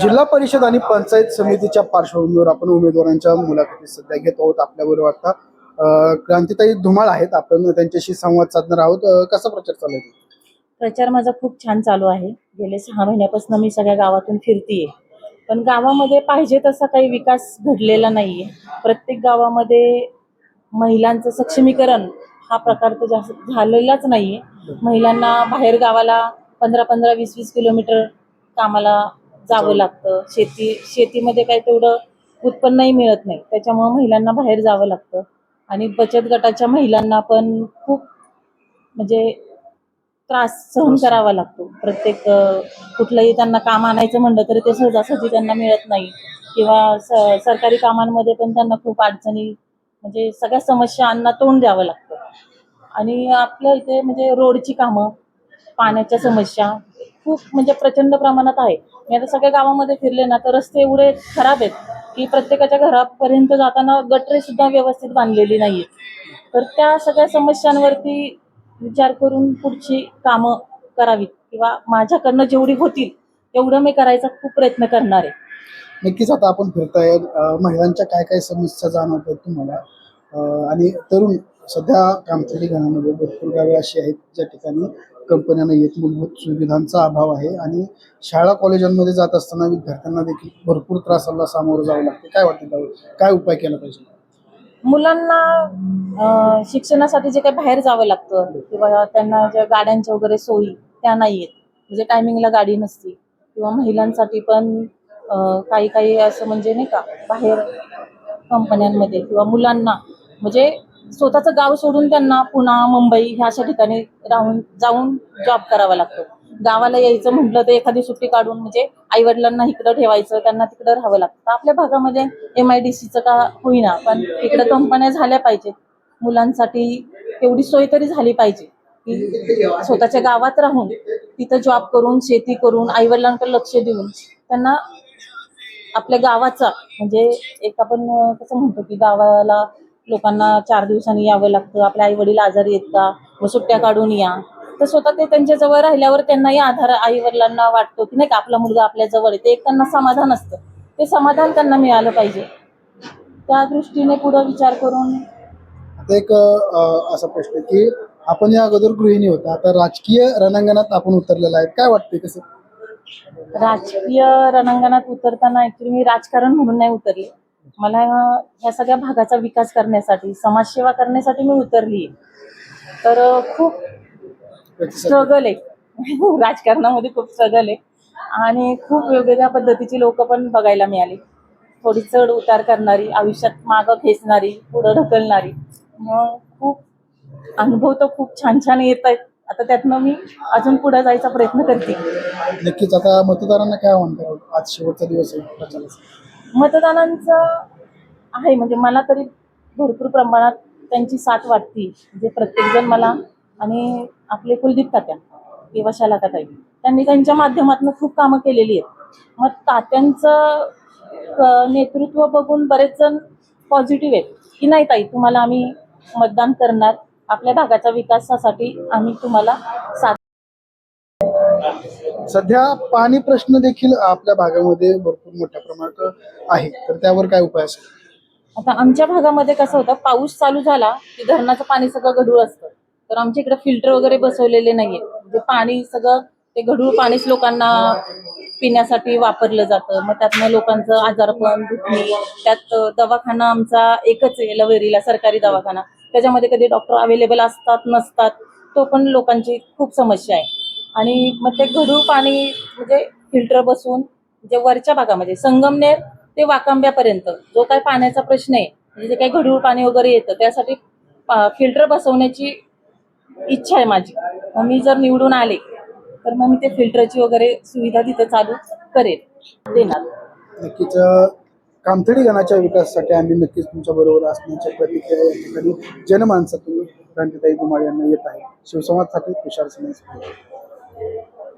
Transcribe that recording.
जिल्हा परिषद आणि पंचायत समितीच्या पार्श्वभूमीवर आपण उमेदवारांच्या मुलाखती सध्या घेत आहोत. आपल्याबरोबर आता क्रांतिताई धुमाळ आहेत. आपण त्यांच्याशी संवाद साधणार आहोत. कसा प्रचार चालू आहे? प्रचार माझा खूप छान चालू आहे. गेले सहा महिन्यापासून मी सगळ्या गावातून फिरतीये. पण गावामध्ये पाहिजे तसा काही विकास घडलेला नाहीये. प्रत्येक गावामध्ये महिलांचं सक्षमीकरण हा प्रकार तर जास्त झालेलाच नाहीये. महिलांना बाहेर गावाला पंधरा पंधरा वीस वीस किलोमीटर कामाला जावं लागतं. शेती शेतीमध्ये काही तेवढं उत्पन्नही मिळत नाही. त्याच्यामुळं महिलांना बाहेर जावं लागतं. आणि बचत गटाच्या महिलांना पण खूप म्हणजे त्रास सहन करावा लागतो. प्रत्येक कुठलंही त्यांना काम आणायचं म्हणलं तरी ते सहजासहजी त्यांना मिळत नाही. किंवा स- सरकारी कामांमध्ये पण त्यांना खूप अडचणी म्हणजे सगळ्या समस्यांना तोंड द्यावं लागतं. आणि आपल्या इथे म्हणजे रोडची कामं पाण्याच्या समस्या खूप म्हणजे प्रचंड प्रमाणात आहे. मी आता सगळ्या गावामध्ये फिरले ना तर रस्ते एवढे खराब आहेत की प्रत्येकाच्या घरापर्यंत जाताना गटरे सुद्धा व्यवस्थित बांधलेली नाहीये. तर त्या सगळ्या समस्यांवरती विचार करून पुढची कामं करावीत किंवा माझ्याकडनं जेवढी होतील तेवढं मी करायचा खूप प्रयत्न करणार आहे. नक्कीच आता आपण फिरताय महिलांच्या काय काय समस्या जाणवतात तुम्हाला? आणि तरुण सध्या कामथडी घरामध्ये भरपूर गावे अशी आहेत ज्या ठिकाणी कंपन्या नाही आहेत मूलभूत सुविधांचा अभाव आहे आणि शाळा कॉलेजांमध्ये जात असताना विद्यार्थ्यांना देखील भरपूर त्रासाला सामोरं जावं लागते. काय वाटतं त्यावर? काय उपाय केला पाहिजे? मुलांना शिक्षणासाठी जे काही बाहेर जावं लागतं किंवा त्यांना ज्या गाड्यांच्या वगैरे सोयी त्या नाही आहेत म्हणजे टायमिंगला गाडी नसती किंवा महिलांसाठी पण काही काही असं म्हणजे नाही का बाहेर कंपन्यांमध्ये किंवा मुलांना. म्हणजे स्वतःचं गाव सोडून त्यांना पुणा मुंबई ह्या अशा ठिकाणी राहून जाऊन जॉब करावा लागतो. गावाला यायचं म्हटलं तर एखादी सुट्टी काढून म्हणजे आई वडिलांना इकडं ठेवायचं त्यांना तिकडं राहावं लागतं. आपल्या भागामध्ये एम आय डी सीचं का होईना पण इकडं कंपन्या झाल्या पाहिजेत मुलांसाठी तेवढी सोय तरी झाली पाहिजे की स्वतःच्या गावात राहून तिथं जॉब करून शेती करून आई वडिलांकडे लक्ष देऊन त्यांना आपल्या गावाचा म्हणजे एक आपण कसं म्हणतो की गावाला लोकांना चार दिवसांनी यावं लागतं आपल्या आई वडील आजारी आहेत का? मग सुट्ट्या काढून या. तर स्वतः ते त्यांच्या जवळ राहिल्यावर त्यांनाही आधार आई वडिलांना वाटतो की नाही का आपला मुलगा आपल्या जवळ आहे. ते एक त्यांना समाधान असतं. ते समाधान त्यांना मिळालं पाहिजे. त्या दृष्टीने पुढं विचार करून आता एक असा प्रश्न की आपण या अगोदर गृहिणी होता. आता राजकीय रणांगणात आपण उतरलेला आहे. काय वाटतंय कसं? राजकीय रणांगणात उतरताना ऍक्च्युली मी राजकारण म्हणून नाही उतरले. मला ह्या सगळ्या भागाचा विकास करण्यासाठी समाजसेवा करण्यासाठी मी उतरली तर खूप स्ट्रगल आहे. राजकारणामध्ये खूप स्ट्रगल आहे. आणि खूप वेगवेगळ्या पद्धतीची लोक पण बघायला मिळाली. थोडी चढ उतार करणारी आयुष्यात मागं खेचणारी पुढं ढकलणारी. मग खूप अनुभव तर खूप छान छान येत आहेत. आता त्यातनं मी अजून पुढे जायचा प्रयत्न करते. नक्कीच. आता मतदारांना काय म्हणतो आज शेवटचा दिवस आहे. मतदानांचं आहे. म्हणजे मला तरी भरपूर प्रमाणात त्यांची साथ वाटती. म्हणजे प्रत्येकजण मला आणि आपले कुलदीप तात्या किंवा शाला त्यांनी त्यांच्या माध्यमातून खूप कामं केलेली आहेत. मग तात्यांचं नेतृत्व बघून बरेच जण पॉझिटिव्ह आहेत. की नाही ताई तुम्हाला आम्ही मतदान करणार. आपल्या भागाच्या विकासासाठी आम्ही तुम्हाला साथ सध्या पाणी प्रश्न देखील आपल्या भागामध्ये भरपूर मोठ्या प्रमाणात आहे. तर त्यावर काय उपाय असेल? आता आमच्या भागामध्ये कसं होतं पाऊस चालू झाला की धरणाचं पाणी सगळं गढूळ असतं. तर आमच्या इकडे फिल्टर वगैरे बसवलेले नाहीये. म्हणजे पाणी सगळं ते गढूळ पाणीच लोकांना पिण्यासाठी वापरलं जातं. मग त्यातनं लोकांचं आजारपण दुखणी त्यात दवाखाना आमचा एकच आहे लवेरीला सरकारी दवाखाना. त्याच्यामध्ये कधी डॉक्टर अवेलेबल असतात नसतात तो पण लोकांची खूप समस्या आहे. आणि मग ते गढूळ पाणी म्हणजे फिल्टर बसवून जे वरच्या भागामध्ये संगमनेर ते वाकांब्यापर्यंत जो काही पाण्याचा प्रश्न आहे म्हणजे जे काही घडूळ पाणी वगैरे येतं त्यासाठी फिल्टर बसवण्याची इच्छा आहे माझी. मग मी जर निवडून आले तर मग मी ते फिल्टरची वगैरे सुविधा तिथे चालू करेल देणार. नक्कीच कामथडी गणाच्या विकासासाठी आम्ही नक्कीच तुमच्या बरोबर असण्याच्या प्रतिक्रिया या ठिकाणी जनमानसातून क्रांतीताई कुमार यांना येत आहे. शिवसंवादसाठी तुषार सिंह